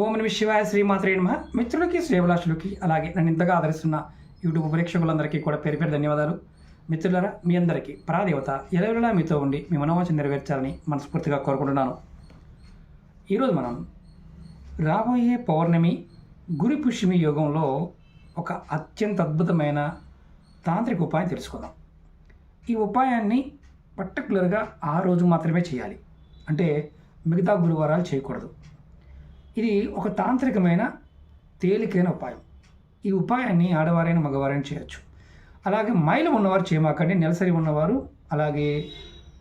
ఓం Nami శివాయ శ్రీమాత్రే నమ. మిత్రులకి శ్రేభిలాషులకి అలాగే నన్ను ఇంతగా ఆదరిస్తున్న యూట్యూబ్ ప్రేక్షకులందరికీ కూడా పేరు పేరు ధన్యవాదాలు. మిత్రులరా మీ అందరికీ ప్రాదేవత ఎలవెలా మీతో ఉండి మీ మనోవాచన నెరవేర్చాలని మనస్ఫూర్తిగా కోరుకుంటున్నాను. ఈరోజు మనం రాబోయే పౌర్ణమి గురి పుష్యమి యోగంలో ఒక అత్యంత అద్భుతమైన తాంత్రిక ఉపాయం తెలుసుకుందాం. ఈ ఉపాయాన్ని పర్టికులర్గా ఆ రోజు మాత్రమే చేయాలి. అంటే మిగతా గురువారాలు చేయకూడదు. ఇది ఒక తాంత్రికమైన తేలికైన ఉపాయం. ఈ ఉపాయాన్ని ఆడవారైన మగవారైన చేయొచ్చు. అలాగే మైలు ఉన్నవారు చేయమాకండి. నెలసరి ఉన్నవారు అలాగే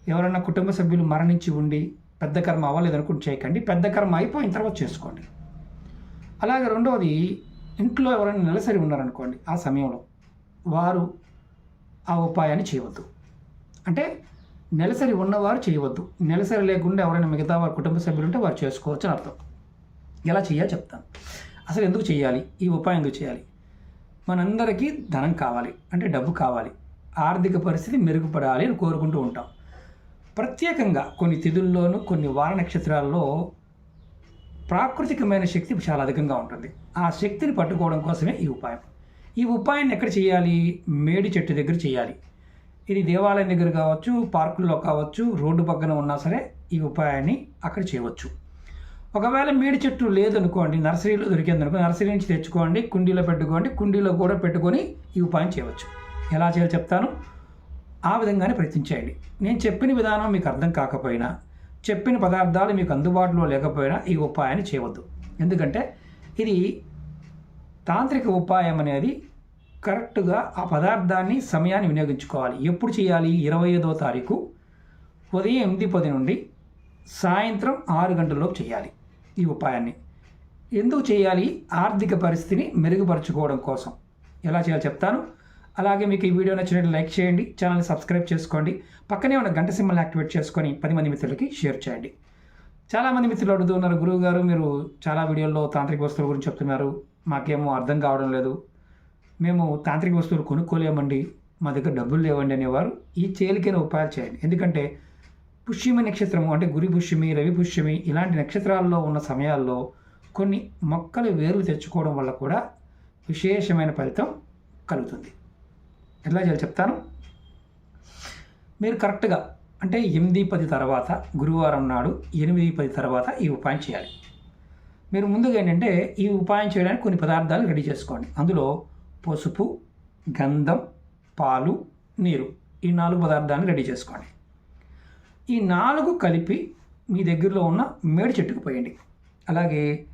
ఎవరైనా కుటుంబ సభ్యులు మరణించి ఉండి పెద్ద కర్మ అవ్వలేదనుకుంటే చేయకండి. పెద్ద కర్మ అయిపోయిన తర్వాత చేసుకోండి. అలాగే రెండవది ఇంట్లో ఎవరైనా నెలసరి ఉన్నారనుకోండి ఆ సమయంలో వారు ఆ ఉపాయాన్ని చేయవద్దు. అంటే నెలసరి ఉన్నవారు చేయవద్దు. నెలసరి లేకుండా ఎవరైనా మిగతా వారి కుటుంబ సభ్యులు ఉంటే వారు చేసుకోవచ్చు అని అర్థం. ఎలా చేయాలి చెప్తాను. అసలు ఎందుకు చేయాలి? ఈ ఉపాయం ఎందుకు చేయాలి? మనందరికీ ధనం కావాలి అంటే డబ్బు కావాలి. ఆర్థిక పరిస్థితి మెరుగుపడాలి అని కోరుకుంటూ ఉంటాం. ప్రత్యేకంగా కొన్ని తిథుల్లోనూ కొన్ని వార నక్షత్రాల్లో ప్రాకృతికమైన శక్తి చాలా అధికంగా ఉంటుంది. ఆ శక్తిని పట్టుకోవడం కోసమే ఈ ఉపాయం. ఈ ఉపాయాన్ని ఎక్కడ చేయాలి? మేడి చెట్టు దగ్గర చేయాలి. ఇది దేవాలయం దగ్గర కావచ్చు పార్కుల్లో కావచ్చు రోడ్డు పక్కన ఉన్నా సరే ఈ ఉపాయాన్ని అక్కడ చేయవచ్చు. ఒకవేళ మేడి చెట్టు లేదనుకోండి నర్సరీలో దొరికింది అనుకో నర్సరీ నుంచి తెచ్చుకోండి కుండీలో పెట్టుకోండి కుండీలో కూడా పెట్టుకొని ఈ ఉపాయం చేయవచ్చు. ఎలా చేయాలో చెప్తాను. ఆ విధంగానే ప్రయత్నించేయండి నేను చెప్పిన విధానం మీకు అర్థం కాకపోయినా చెప్పిన పదార్థాలు మీకు అందుబాటులో లేకపోయినా ఈ ఉపాయాన్ని చేయవద్దు. ఎందుకంటే ఇది తాంత్రిక ఉపాయం అనేది కరెక్ట్గా ఆ పదార్థాన్ని సమయాన్ని వినియోగించుకోవాలి. ఎప్పుడు చేయాలి? ఇరవై ఐదో తారీఖు ఉదయం ఎనిమిది పది నుండి సాయంత్రం ఆరు గంటలలోపు చేయాలి. ఈ ఉపాయాన్ని. ఎందుకు చేయాలి? ఆర్థిక పరిస్థితిని మెరుగుపరచుకోవడం కోసం. ఎలా చేయాలో చెప్తాను. అలాగే మీకు ఈ వీడియో నచ్చినట్టు లైక్ చేయండి ఛానల్ని సబ్స్క్రైబ్ చేసుకోండి పక్కనే ఉన్న గంట సింబల్ని యాక్టివేట్ చేసుకొని పది మంది మిత్రులకి షేర్ చేయండి. చాలామంది మిత్రులు అడుగుతున్నారు గురువు గారు మీరు చాలా వీడియోల్లో తాంత్రిక వస్తువుల గురించి చెప్తున్నారు. మాకేమో అర్థం కావడం లేదు. మేము తాంత్రిక వస్తువులు కొనుక్కోలేమండి. మా దగ్గర డబ్బులు లేవండి అనేవారు. ఈ తేలికైన ఉపాయాలు చేయండి. ఎందుకంటే పుష్యమి నక్షత్రము అంటే గురి పుష్యమి రవి పుష్యమి ఇలాంటి నక్షత్రాల్లో ఉన్న సమయాల్లో కొన్ని మొక్కలు వేర్లు తెచ్చుకోవడం వల్ల కూడా విశేషమైన ఫలితం కలుగుతుంది. ఎట్లా చేయాలి చెప్తాను. మీరు కరెక్ట్గా అంటే ఎనిమిది పది తర్వాత గురువారం నాడు ఎనిమిది పది తర్వాత ఈ ఉపాయం చేయాలి. మీరు ముందుగా ఏంటంటే ఈ ఉపాయం చేయడానికి కొన్ని పదార్థాలు రెడీ చేసుకోండి. అందులో పసుపు గంధం పాలు నీరు ఈ నాలుగు పదార్థాలను రెడీ చేసుకోండి. ఈ నాలుగు కలిపి మీ దగ్గరలో ఉన్న మేడి చెట్టుకు పోయండి. అలాగే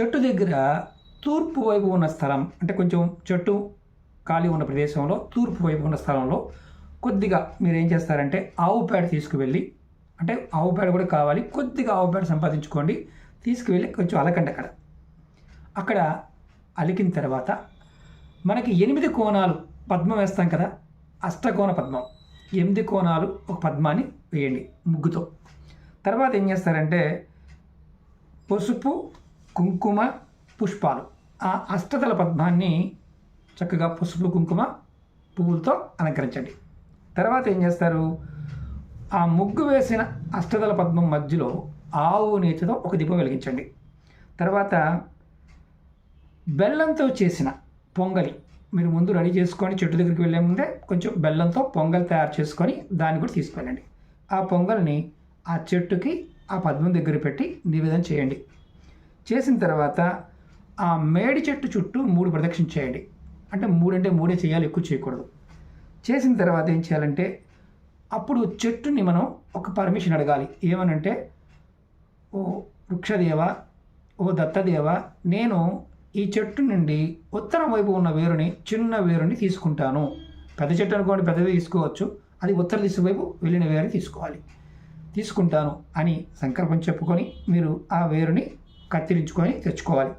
చెట్టు దగ్గర తూర్పు వైపు ఉన్న స్థలం అంటే కొంచెం చెట్టు ఖాళీ ఉన్న ప్రదేశంలో తూర్పు వైపు ఉన్న స్థలంలో కొద్దిగా మీరు ఏం చేస్తారంటే ఆవు పేడ తీసుకువెళ్ళి అంటే ఆవు పేడ కూడా కావాలి కొద్దిగా ఆవు పేడ సంపాదించుకోండి తీసుకువెళ్ళి కొంచెం అలకండి అక్కడ. అక్కడ అలికిన తర్వాత మనకి ఎనిమిది కోణాలు పద్మం వేస్తాం కదా అష్టకోణ పద్మం. ఎనిమిది కోణాలు ఒక పద్మాన్ని వేయండి ముగ్గుతో. తర్వాత ఏం చేస్తారంటే పసుపు కుంకుమ పుష్పాలు. ఆ అష్టదల పద్మాన్ని చక్కగా పసుపు కుంకుమ పువ్వులతో అలంకరించండి. తర్వాత ఏం చేస్తారు? ఆ ముగ్గు వేసిన అష్టదల పద్మం మధ్యలో ఆవు నేతితో ఒక దీపం వెలిగించండి. తర్వాత బెల్లంతో చేసిన పొంగలి మీరు ముందు రెడీ చేసుకొని చెట్టు దగ్గరికి వెళ్ళే ముందే కొంచెం బెల్లంతో పొంగల్ తయారు చేసుకొని దాన్ని కూడా తీసుకెళ్ళండి. ఆ పొంగల్ని ఆ చెట్టుకి ఆ పద్మం దగ్గర పెట్టి నివేదన చేయండి. చేసిన తర్వాత ఆ మేడి చెట్టు చుట్టూ మూడు ప్రదక్షిణ చేయండి. అంటే మూడంటే మూడే చేయాలి ఎక్కువ చేయకూడదు. చేసిన తర్వాత ఏం చేయాలంటే అప్పుడు చెట్టుని మనం ఒక పర్మిషన్ అడగాలి. ఏమనంటే ఓ వృక్షదేవ ఓ దత్తదేవ నేను ఈ చెట్టు నుండి ఉత్తరం వైపు ఉన్న వేరుని చిన్న వేరుని తీసుకుంటాను. పెద్ద చెట్టు అనుకోండి పెద్దది తీసుకోవచ్చు. అది ఉత్తర దిశ వైపు వెళ్ళిన వేరు తీసుకోవాలి. తీసుకుంటాను అని సంకల్పం చెప్పుకొని మీరు ఆ వేరుని కత్తిరించుకొని తెచ్చుకోవాలి.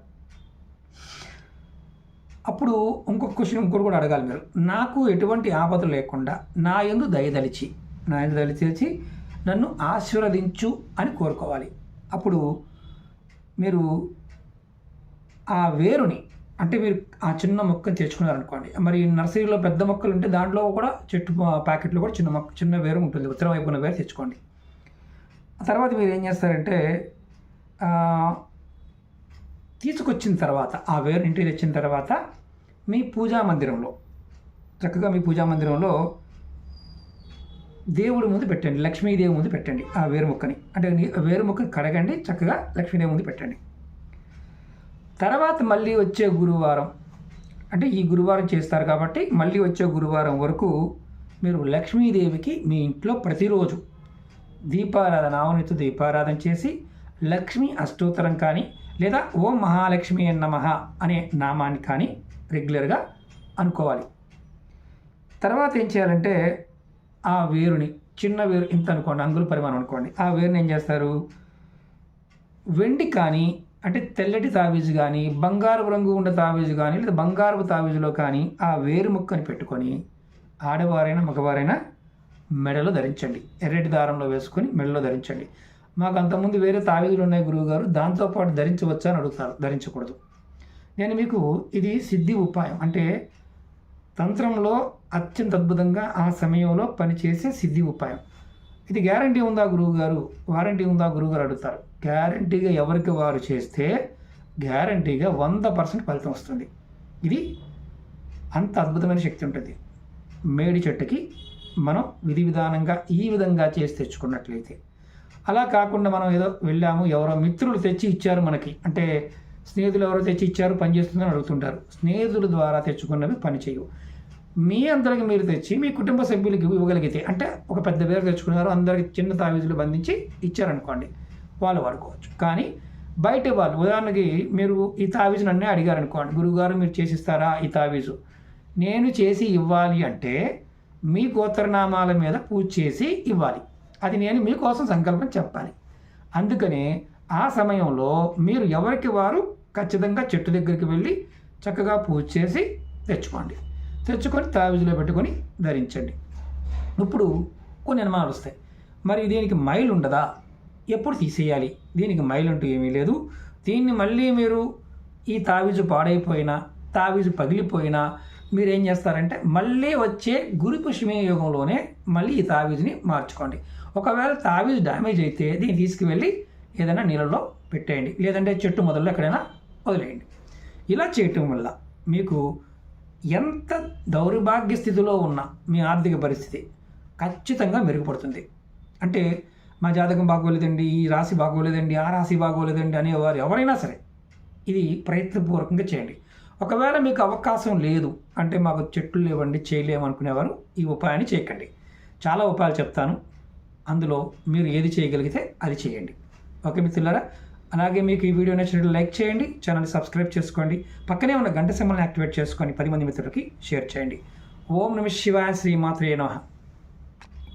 అప్పుడు ఇంకొక క్వశ్చన్ ఇంకోటి కూడా అడగాలి మీరు. నాకు ఎటువంటి ఆపదలు లేకుండా నా ఎందు దయదలిచి నా ఎందు దయదలిచి నన్ను ఆశీర్వదించు అని కోరుకోవాలి. అప్పుడు మీరు ఆ వేరుని అంటే మీరు ఆ చిన్న మొక్కని తెచ్చుకున్నారనుకోండి. మరి నర్సరీలో పెద్ద మొక్కలు ఉంటే దాంట్లో కూడా చెట్టు ప్యాకెట్లో కూడా చిన్న మొక్క చిన్న వేరు ఉంటుంది. ఉత్తరం వైపు ఉన్న వేరు తెచ్చుకోండి. ఆ తర్వాత మీరు ఏం చేస్తారంటే తీసుకొచ్చిన తర్వాత ఆ వేరు ఇంటికి తెచ్చిన తర్వాత మీ పూజా మందిరంలో చక్కగా మీ పూజా మందిరంలో దేవుడి ముందు పెట్టండి. లక్ష్మీదేవి ముందు పెట్టండి ఆ వేరు మొక్కని. అంటే వేరు మొక్కని కడగండి చక్కగా లక్ష్మీదేవి ముందు పెట్టండి. తర్వాత మళ్ళీ వచ్చే గురువారం. అంటే ఈ గురువారం చేస్తారు కాబట్టి మళ్ళీ వచ్చే గురువారం వరకు మీరు లక్ష్మీదేవికి మీ ఇంట్లో ప్రతిరోజు దీపారాధన ఆవనితో దీపారాధన చేసి లక్ష్మీ అష్టోత్తరం కానీ లేదా ఓం మహాలక్ష్మి నమః అనే నామాన్ని కానీ రెగ్యులర్గా అనుకోవాలి. తర్వాత ఏం చేయాలంటే ఆ వేరుని చిన్న వేరు ఇంత అనుకోండి అంగుల పరిమాణం అనుకోండి. ఆ వేరుని ఏం చేస్తారు? వెండి కానీ అంటే తెల్లటి తావీజు కానీ బంగారు రంగు ఉన్న తావీజు కానీ లేదా బంగారు తావీజులో కానీ ఆ వేరు ముక్కని పెట్టుకొని ఆడవారైనా మగవారైనా మెడలో ధరించండి. ఎర్రటి దారంలో వేసుకొని మెడలో ధరించండి. మాకు అంతకుముందు వేరే తావీజులు ఉన్నాయి గురువుగారు దాంతోపాటు ధరించవచ్చా అని అడుగుతారు. ధరించకూడదు. నేను మీకు ఇది సిద్ధి ఉపాయం. అంటే తంత్రంలో అత్యంత అద్భుతంగా ఆ సమయంలో పనిచేసే సిద్ధి ఉపాయం. ఇది గ్యారంటీ ఉందా గురువు గారు వారంటీ ఉందా గురువు గారు అడుగుతారు. గ్యారంటీగా ఎవరికి వారు చేస్తే గ్యారంటీగా వంద పర్సెంట్ ఫలితం వస్తుంది. ఇది అంత అద్భుతమైన శక్తి ఉంటుంది. మేడి చెట్టుకి మనం విధి విధానంగా ఈ విధంగా చేసి తెచ్చుకున్నట్లయితే. అలా కాకుండా మనం ఏదో వెళ్ళాము ఎవరో మిత్రులు తెచ్చి ఇచ్చారు మనకి. అంటే స్నేహితులు ఎవరో తెచ్చి ఇచ్చారు పని చేస్తుందని అడుగుతుంటారు. స్నేహితుల ద్వారా తెచ్చుకున్నవి పని చేయవు. మీ అందరికి మీరు తెచ్చి మీ కుటుంబ సభ్యులకి ఇవ్వగలిగితే అంటే ఒక పెద్ద పేరు తెచ్చుకున్నారు అందరికి చిన్న తావీజులు బంధించి ఇచ్చారనుకోండి. వాళ్ళు వాడుకోవచ్చు. కానీ బయట వాళ్ళు ఉదాహరణకి మీరు ఈ తావీజు నన్నే అడిగారు అనుకోండి గురువుగారు మీరు చేసిస్తారా ఈ తావీజు? నేను చేసి ఇవ్వాలి అంటే మీ గోత్రనామాల మీద పూజ చేసి ఇవ్వాలి. అది నేను మీకోసం సంకల్పం చెప్పాలి. అందుకనే ఆ సమయంలో మీరు ఎవరికి వారు ఖచ్చితంగా చెట్టు దగ్గరికి వెళ్ళి చక్కగా పూజ చేసి తెచ్చుకోండి. తెచ్చుకొని తావిజులో పెట్టుకొని ధరించండి. ఇప్పుడు కొన్ని అనుమానాలు వస్తాయి. మరి దీనికి మైల్ ఉండదా ఎప్పుడు తీసేయాలి? దీనికి మైల్ అంటూ ఏమీ లేదు. దీన్ని మళ్ళీ మీరు ఈ తావీజు పాడైపోయినా తావీజు పగిలిపోయినా మీరు ఏం చేస్తారంటే మళ్ళీ వచ్చే గురు పుష్మే యోగంలోనే మళ్ళీ ఈ తావీజుని మార్చుకోండి. ఒకవేళ తావీజు డ్యామేజ్ అయితే దీన్ని తీసుకువెళ్ళి ఏదైనా నీళ్ళలో పెట్టేయండి. లేదంటే చెట్టు మొదల్లో ఎక్కడైనా వదిలేయండి. ఇలా చేయటం వల్ల మీకు ఎంత దౌర్భాగ్య స్థితిలో ఉన్న మీ ఆర్థిక పరిస్థితి ఖచ్చితంగా మెరుగుపడుతుంది. అంటే మా జాతకం బాగోలేదండి ఈ రాశి బాగోలేదండి ఆ రాశి బాగోలేదండి అనేవారు ఎవరైనా సరే ఇది ప్రయత్నపూర్వకంగా చేయండి. ఒకవేళ మీకు అవకాశం లేదు అంటే మాకు చెట్లు లేవండి చేయలేము అనుకునేవారు ఈ ఉపాయాన్ని చేయకండి. చాలా ఉపాయాలు చెప్తాను. అందులో మీరు ఏది చేయగలిగితే అది చేయండి. ఓకే మిత్రులారా? అలాగే మీకు ఈ వీడియో నచ్చినట్లు లైక్ చేయండి ఛానల్ సబ్స్క్రైబ్ చేసుకోండి పక్కనే ఉన్న గంట సింబల్ని యాక్టివేట్ చేసుకొని పది మంది మిత్రులకి షేర్ చేయండి. ఓం నమ శివాయ శ్రీమాత్రే నమః.